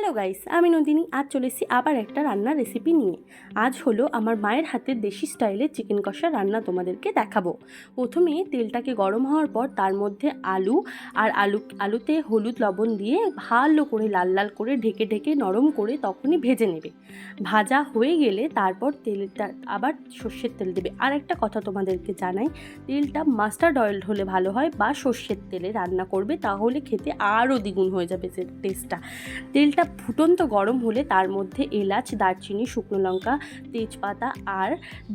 Hello guys আমি নন্দিনী। আজ চলে এসেছি আবার একটা রান্নার রেসিপি নিয়ে। আজ হলো আমার মায়ের হাতের দেশি স্টাইলের চিকেন কষা রান্না তোমাদেরকে দেখাবো। প্রথমে তেলটাকে গরম হওয়ার পর তার মধ্যে আলু আর আলু, আলুতে হলুদ লবণ দিয়ে ভালো করে লাল লাল করে ঢেকে ঢেকে নরম করে তখনই ভেজে নেবে। ভাজা হয়ে গেলে তারপর তেলটা আবার সর্ষের তেল দেবে। আর একটা কথা তোমাদেরকে জানাই, তেলটা মাস্টার্ড অয়েল হলে ভালো হয় বা সর্ষের তেলে রান্না করবে, তাহলে খেতে আরও দ্বিগুণ হয়ে যাবে টেস্টটা তেলটা ফুটন্ত গরম হলে তার মধ্যে এলাচ, দারচিনি, শুকনো লঙ্কা, তেজপাতা আর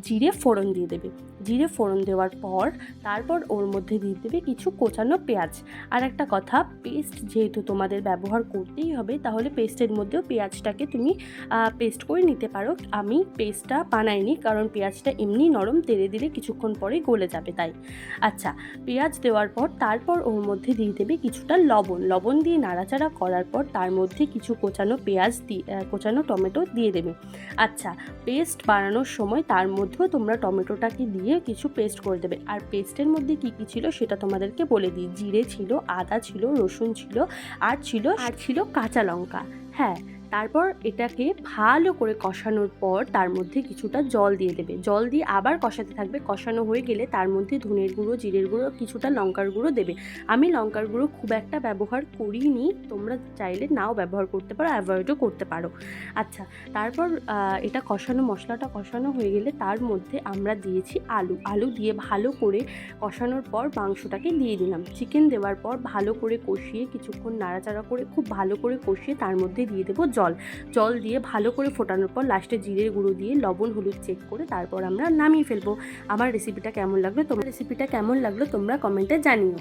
জিরে ফোড়ন দিয়ে দেবে। জিরে ফোড়ন দেওয়ার পর তারপর ওর মধ্যে দিয়ে দেবে কিছু কোচানো পেঁয়াজ। আর একটা কথা, পেস্ট যেহেতু তোমাদের ব্যবহার করতেই হবে, তাহলে পেস্টের মধ্যেও পেঁয়াজটাকে তুমি পেস্ট করে নিতে পারো। আমি পেস্টটা বানাইনি, কারণ পেঁয়াজটা এমনি নরম তেলে দিলে কিছুক্ষণ পরেই গলে যাবে তাই। আচ্ছা পেঁয়াজ দেওয়ার পর তারপর ওর মধ্যে দিয়ে দেবে কিছুটা লবণ। লবণ দিয়ে নাড়াচাড়া করার পর তার মধ্যে কিছু কোচানো পেঁয়াজ দিয়ে কোচানো টমেটো দিয়ে দেবে। আচ্ছা পেস্ট বানানোর সময় তার মধ্যেও তোমরা টমেটোটাকে দিয়ে কিছু পেস্ট করে দেবে। আর পেস্টের মধ্যে কি কি ছিল সেটা তোমাদেরকে বলে দিই। জিরে ছিল আদা ছিল রসুন ছিল আর ছিল আর ছিল কাঁচা লঙ্কা। হ্যাঁ তারপর এটাকে ভালো করে কষানোর পর তার মধ্যে কিছুটা জল দিয়ে দেবে। জল দিয়ে আবার কষাতে থাকবে। কষানো হয়ে গেলে তার মধ্যে ধনের গুঁড়ো, জিরের গুঁড়ো, কিছুটা লঙ্কার গুঁড়ো দেবে। আমি লঙ্কার গুঁড়ো খুব একটা ব্যবহার করিনি। তোমরা চাইলে নাও ব্যবহার করতে পারো, অ্যাভয়েডও করতে পারো। আচ্ছা তারপর এটা কষানো, মশলাটা কষানো হয়ে গেলে তার মধ্যে আমরা দিয়েছি আলু। আলু দিয়ে ভালো করে কষানোর পর মাংসটাকে দিয়ে দিলাম। চিকেন দেওয়ার পর ভালো করে কষিয়ে কিছুক্ষণ নাড়াচাড়া করে খুব ভালো করে কষিয়ে তার মধ্যে দিয়ে দেবো জল। জল। জল দিয়ে ভালো করে ফোটানোর পর লাস্টে জিরের গুঁড়ো দিয়ে লবণ, হলুদ চেক করে তারপর আমরা নামিয়ে ফেলব। আমার রেসিপিটা কেমন লাগল তোমার রেসিপিটা কেমন লাগল তোমরা কমেন্টে জানিও।